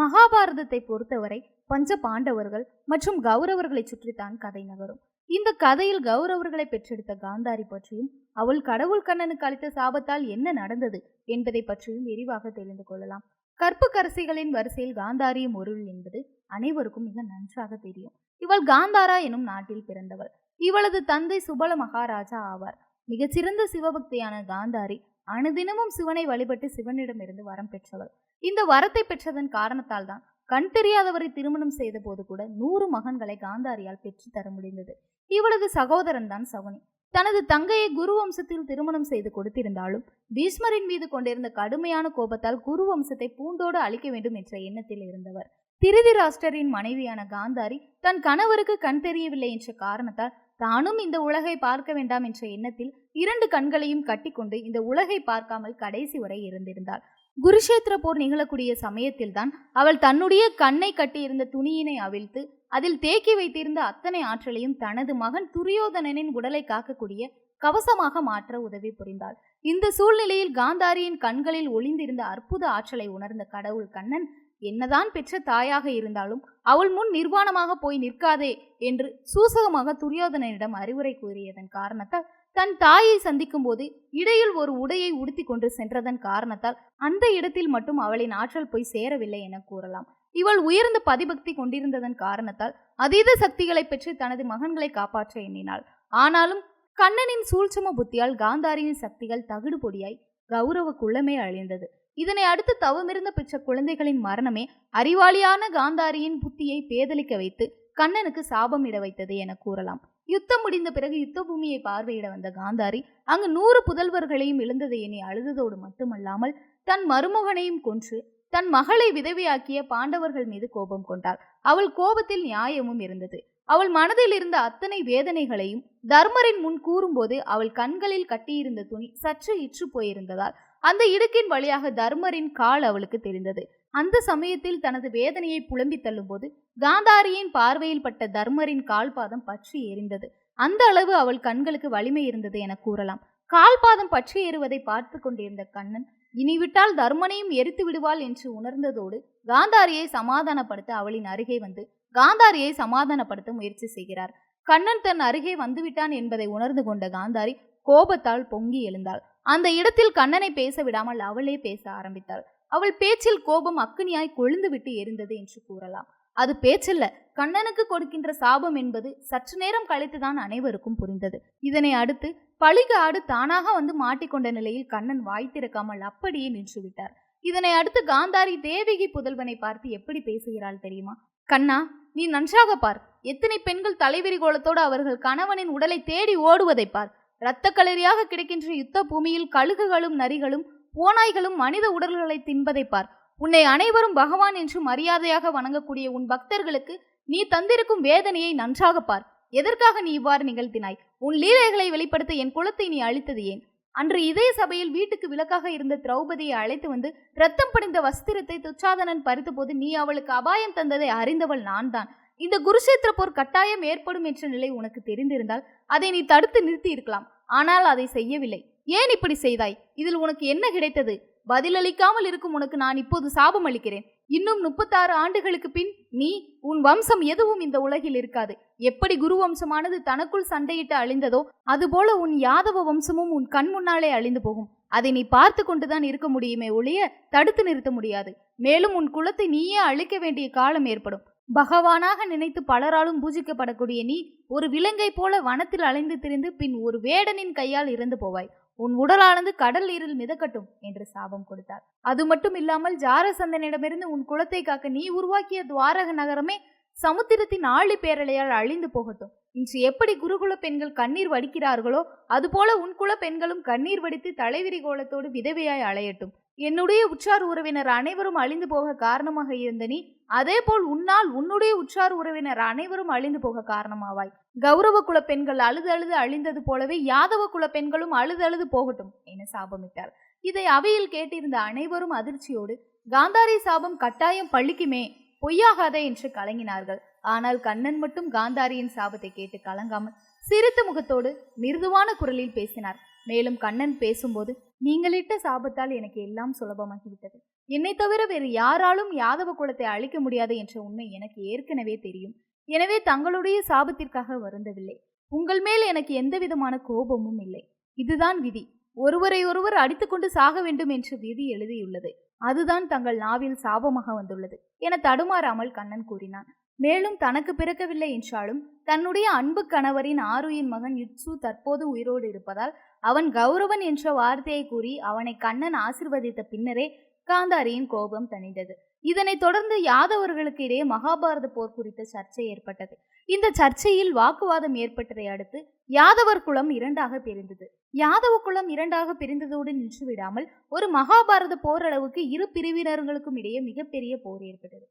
மகாபாரதத்தை பொறுத்தவரை பஞ்ச பாண்டவர்கள் மற்றும் கௌரவர்களை சுற்றித்தான் கதை நகரும். இந்த கதையில் கௌரவர்களை பெற்றெடுத்த காந்தாரி பற்றியும் அவள் கடவுள் கண்ணனுக்கு அளித்த சாபத்தால் என்ன நடந்தது என்பதை பற்றியும் விரிவாக தெரிந்து கொள்ளலாம். கற்புக்கரசிகளின் வரிசையில் காந்தாரியும் ஒருள் என்பது அனைவருக்கும் மிக நன்றாக தெரியும். இவள் காந்தாரா எனும் நாட்டில் பிறந்தவள். இவளது தந்தை சுபல மகாராஜா ஆவார். மிகச்சிறந்த சிவபக்தியான காந்தாரி அனுதினமும் சிவனை வழிபட்டு சிவனிடமிருந்து வரம் பெற்றவள் இந்த வரத்தை பெற்றதன் காரணத்தால் தான் கண் தெரியாதவரை திருமணம் செய்த போது கூட நூறு மகன்களை காந்தாரியால் பெற்று தர முடிந்தது. இவளது சகோதரன் தான் சகுனி. தனது தங்கையை குரு வம்சத்தில் திருமணம் செய்து கொடுத்திருந்தாலும் பீஷ்மரின் மீது கொண்டிருந்த கடுமையான கோபத்தால் குரு வம்சத்தை பூண்டோடு அழிக்க வேண்டும் என்ற எண்ணத்தில் இருந்தவர். திருதிராஷ்டரின் மனைவியான காந்தாரி தன் கணவருக்கு கண் தெரியவில்லை என்ற காரணத்தால் தானும் இந்த உலகை பார்க்க வேண்டாம் என்ற எண்ணத்தில் இரண்டு கண்களையும் கட்டிக்கொண்டு இந்த உலகை பார்க்காமல் கடைசி வரை இருந்திருந்தாள். குருஷேத்திர போர் நிகழக்கூடிய சமயத்தில்தான் அவள் தன்னுடைய கண்ணை கட்டியிருந்த துணியினை அவிழ்த்து அதில் தேக்கி வைத்திருந்த அத்தனை ஆற்றலையும் தனது மகன் துரியோதனனின் உடலை காக்கக்கூடிய கவசமாக மாற்ற உதவி புரிந்தாள். இந்த சூழ்நிலையில் காந்தாரியின் கண்களில் ஒளிந்திருந்த அற்புத ஆற்றலை உணர்ந்த கடவுள் கண்ணன் என்னதான் பெற்ற தாயாக இருந்தாலும் அவள் முன் நிர்வாணமாக போய் நிற்காதே என்று சூசகமாக துரியோதனனிடம் அறிவுரை கூறியதன் காரணத்தால் தன் தாயை சந்திக்கும் போது இடையில் ஒரு உடையை உடுத்தி கொண்டு சென்றதன் காரணத்தால் அந்த இடத்தில் மட்டும் அவளின் ஆற்றல் போய் சேரவில்லை என கூறலாம். இவள் உயர்ந்த பதிபக்தி கொண்டிருந்ததன் காரணத்தால் அதீத சக்திகளை பெற்று தனது மகன்களை காப்பாற்ற எண்ணினாள். ஆனாலும் கண்ணனின் சூழ்ச்சம புத்தியால் காந்தாரியின் சக்திகள் தகுடு பொடியாய் கௌரவ குள்ளமே அழிந்தது. இதனை அடுத்து தவமிருந்த பெற்ற குழந்தைகளின் மரணமே அறிவாளியான காந்தாரியின் புத்தியை பேதலிக்க வைத்து கண்ணனுக்கு சாபம் இட வைத்தது என கூறலாம். யுத்தம் முடிந்த பிறகு யுத்த பூமியை பார்வையிட வந்த காந்தாரி அங்கு நூறு புதல்வர்களையும் இழந்ததை எண்ணி அழுததோடு மட்டுமல்லாமல் தன் மருமகனையும் கொன்று தன் மகளை விதவையாக்கிய பாண்டவர்கள் மீது கோபம் கொண்டாள். அவள் கோபத்தில் நியாயமும் இருந்தது. அவள் மனதில் இருந்த அத்தனை வேதனைகளையும் தர்மரின் முன் கூறும்போது அவள் கண்களில் கட்டியிருந்த துணி சற்று இற்று போயிருந்ததால் அந்த இடுக்கின் வழியாக தர்மரின் கால் அவளுக்கு தெரிந்தது. அந்த சமயத்தில் தனது வேதனையை புலம்பி தள்ளும்போது காந்தாரியின் பார்வையில் பட்ட தர்மரின் கால்பாதம் பற்றி எரிந்தது. அந்த அளவு அவள் கண்களுக்கு வலிமை இருந்தது என கூறலாம். கால்பாதம் பற்றி ஏறுவதை பார்த்து கொண்டிருந்த கண்ணன் இனிவிட்டால் தர்மனையும் எரித்து விடுவாள் என்று உணர்ந்ததோடு காந்தாரியை சமாதானப்படுத்த அவளின் அருகே வந்து காந்தாரியை சமாதானப்படுத்த முயற்சி செய்கிறார். கண்ணன் தன் அருகே வந்துவிட்டான் என்பதை உணர்ந்து கொண்ட காந்தாரி கோபத்தால் பொங்கி எழுந்தாள். அந்த இடத்தில் கண்ணனை பேச விடாமல் அவளே பேச ஆரம்பித்தாள். அவள் பேச்சில் கோபம் அக்கினியாய் கொழுந்துவிட்டு எரிந்தது என்று கூறலாம். அது பேச்சல்ல கண்ணனுக்கு கொடுக்கின்ற சாபம் என்பது சற்று நேரம் கழித்துதான் அனைவருக்கும் புரிந்தது. இதனை அடுத்து பழிக ஆடு தானாக வந்து மாட்டிக்கொண்ட நிலையில் கண்ணன் வாய் திறக்காமல் அப்படியே நின்று விட்டார் இதனை அடுத்து காந்தாரி தேவகி புதல்வனை பார்த்து எப்படி பேசுகிறாள் தெரியுமா? கண்ணா நீ நன்றாக பார். எத்தனை பெண்கள் தலைவிரி கோலத்தோடு அவர்கள் கணவனின் உடலை தேடி ஓடுவதை பார். இரத்த களரியாக கிடைக்கின்ற யுத்த பூமியில் கழுகுகளும் நரிகளும் ஓநாய்களும் மனித உடல்களை தின்பதை பார். உன்னை அனைவரும் பகவான் என்று மரியாதையாக வணங்கக்கூடிய உன் பக்தர்களுக்கு நீ தந்திருக்கும் வேதனையை நன்றாக பார். எதற்காக நீ இவ்வாறு நிகழ்த்தினாய்? உன் லீலைகளை வெளிப்படுத்த என் குலத்தை நீ அழித்தது ஏன்? அன்று இதே சபையில் வீட்டுக்கு விளக்காக இருந்த திரௌபதியை அழைத்து வந்து ரத்தம் படிந்த வஸ்திரத்தை துச்சாதனன் பறித்தபோது நீ அவளுக்கு அபாயம் தந்ததை அறிந்தவள் நான் தான் இந்த குருஷேத்திர போர் கட்டாயம் ஏற்படும் என்ற நிலை உனக்கு தெரிந்திருந்தால் அதை நீ தடுத்து நிறுத்தி இருக்கலாம் ஆனால் அதை செய்யவில்லை. ஏன் இப்படி செய்தாய்? இதில் உனக்கு என்ன கிடைத்தது? பதிலளிக்காமல் இருக்கும் உனக்கு நான் இப்போது சாபம் அளிக்கிறேன். இன்னும் முப்பத்தாறு ஆண்டுகளுக்கு பின் நீ உன் வம்சம் எதுவும் இந்த உலகில் இருக்காது. எப்படி குரு வம்சமானது தனக்குள் சண்டையிட்டு அழிந்ததோ அதுபோல உன் யாதவ வம்சமும் உன் கண் முன்னாலே அழிந்து போகும். அதை நீ பார்த்து கொண்டுதான் இருக்க முடியுமே ஒழிய தடுத்து நிறுத்த முடியாது. மேலும் உன் குலத்தை நீயே அழிக்க வேண்டிய காலம் ஏற்படும். பகவானாக நினைத்து பலராலும் பூஜிக்கப்படக்கூடிய நீ ஒரு விலங்கை போல வனத்தில் அலைந்து திரிந்து பின் ஒரு வேடனின் கையால் இறந்து போவாய். உன் உடலானது கடல் நீரில் மிதக்கட்டும் என்று சாபம் கொடுத்தார். அது மட்டும் இல்லாமல் ஜாரசந்தனிடமிருந்து உன் குலத்தை காக்க நீ உருவாக்கிய துவாரக நகரமே சமுத்திரத்தின் ஆழி பேரலையால் அழிந்து போகட்டும். இன்று எப்படி குருகுல பெண்கள் கண்ணீர் வடிக்கிறார்களோ அதுபோல உன் குல பெண்களும் கண்ணீர் வடித்து தலைவிரி கோலத்தோடு விதவையாய் அலையட்டும். என்னுடைய உற்றார் உறவினர் அனைவரும் அழிந்து போக காரணமாக இருந்த நீ அதேபோல் உன்னால் உன்னுடைய உற்றார் உறவினர் அனைவரும் அழிந்து போக காரணமாவாய். கௌரவ குல பெண்கள் அழுது அழுது அழிந்தது போலவே யாதவ குல பெண்களும் அழுது அழுது போகட்டும் என சாபமிட்டார். இதை அவையில் கேட்டிருந்த அனைவரும் அதிர்ச்சியோடு காந்தாரி சாபம் கட்டாயம் பள்ளிக்குமே பொய்யாகாதே என்று கலங்கினார்கள். ஆனால் கண்ணன் மட்டும் காந்தாரியின் சாபத்தை கேட்டு கலங்காமல் சிரித்த முகத்தோடு மிருதுவான குரலில் பேசினார். மேலும் கண்ணன் பேசும்போது நீங்களிட்ட சாபத்தால் எனக்கு எல்லாம் சுலபமாகிவிட்டது. என்னை தவிர வேறு யாராலும் யாதவ குலத்தை அழிக்க முடியாது என்ற உண்மை எனக்கு ஏற்கனவே தெரியும். எனவே தங்களுடைய சாபத்திற்காக வருந்தவில்லை. உங்கள் மேல் எனக்கு எந்த விதமான கோபமும் இல்லை. இதுதான் விதி. ஒருவரை ஒருவர் அடித்துக்கொண்டு சாக வேண்டும் என்று விதி எழுதியுள்ளது. அதுதான் தங்கள் நாவில் சாபமாக வந்துள்ளது என தடுமாறாமல் கண்ணன் கூறினான். மேலும் தனக்கு பிறக்கவில்லை என்றாலும் தன்னுடைய அன்பு கணவரின் ஆருயின் மகன் யுட்சு தற்போது உயிரோடு இருப்பதால் அவன் கௌரவன் என்ற வார்த்தையை கூறி அவனை கண்ணன் ஆசிர்வதித்த பின்னரே காந்தாரியின் கோபம் தணிந்தது. இதனைத் தொடர்ந்து யாதவர்களுக்கு இடையே மகாபாரத போர் குறித்த சர்ச்சை ஏற்பட்டது. இந்த சர்ச்சையில் வாக்குவாதம் ஏற்பட்டதை அடுத்து யாதவர் குலம் இரண்டாக பிரிந்தது. யாதவ குலம் இரண்டாக பிரிந்ததோடு நின்றுவிடாமல் ஒரு மகாபாரத போர் அளவுக்கு இரு பிரிவினர்களுக்கும் இடையே மிகப்பெரிய போர் ஏற்பட்டது.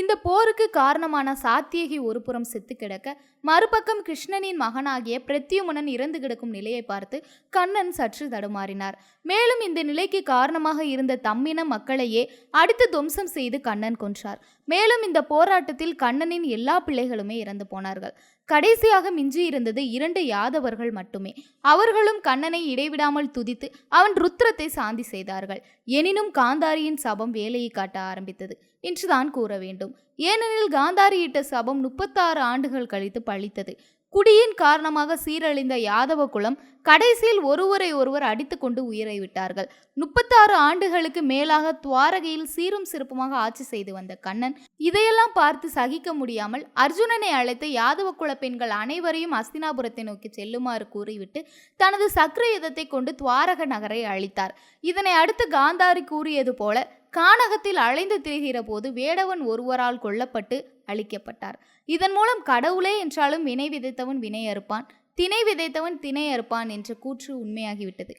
இந்த போருக்கு காரணமான சாத்தியகி ஒரு புறம் செத்து கிடக்க மறுபக்கம் கிருஷ்ணனின் மகனாகிய பிரத்யுமனன் இறந்து கிடக்கும் நிலையை பார்த்து கண்ணன் சற்று தடுமாறினார். மேலும் இந்த நிலைக்கு காரணமாக இருந்த தம்மின மக்களையே அடுத்து துவம்சம் செய்து கண்ணன் கொன்றார். மேலும் இந்த போராட்டத்தில் கண்ணனின் எல்லா பிள்ளைகளுமே இறந்து போனார்கள். கடைசியாக மிஞ்சி இருந்தது இரண்டு யாதவர்கள் மட்டுமே. அவர்களும் கண்ணனை இடைவிடாமல் துதித்து அவன் ருத்ரத்தை சாந்தி செய்தார்கள். எனினும் காந்தாரியின் சபம் வேலையை காட்ட ஆரம்பித்தது. என்றுதான் கூற வேண்டும். ஏனெனில் காந்தாரி இட்ட சபம் முப்பத்தாறு ஆண்டுகள் கழித்து பழித்தது. குடியின் காரணமாக சீரழிந்த யாதவ குலம் கடைசியில் ஒருவரை ஒருவர் அடித்துக்கொண்டு உயிரை விட்டார்கள். முப்பத்தாறு ஆண்டுகளுக்கு மேலாக துவாரகையில் சீரும் சிறப்புமாக ஆட்சி செய்து வந்த கண்ணன் இதையெல்லாம் பார்த்து சகிக்க முடியாமல் அர்ஜுனனை அழைத்து யாதவ குல பெண்கள் அனைவரையும் அஸ்தினாபுரத்தை நோக்கி செல்லுமாறு கூறிவிட்டு தனது சக்கர யுதத்தை கொண்டு துவாரக நகரை அழித்தார். இதனை அடுத்து காந்தாரி கூறியது போல கானகத்தில் அலைந்து திரிகிற போது வேடவன் ஒருவரால் கொல்லப்பட்டு அழிக்கப்பட்டார் இதன் மூலம் கடவுளே என்றாலும் வினை விதைத்தவன் வினை அறுப்பான் திணை விதைத்தவன் திணை அறுப்பான் என்ற கூற்று உண்மையாகிவிட்டது.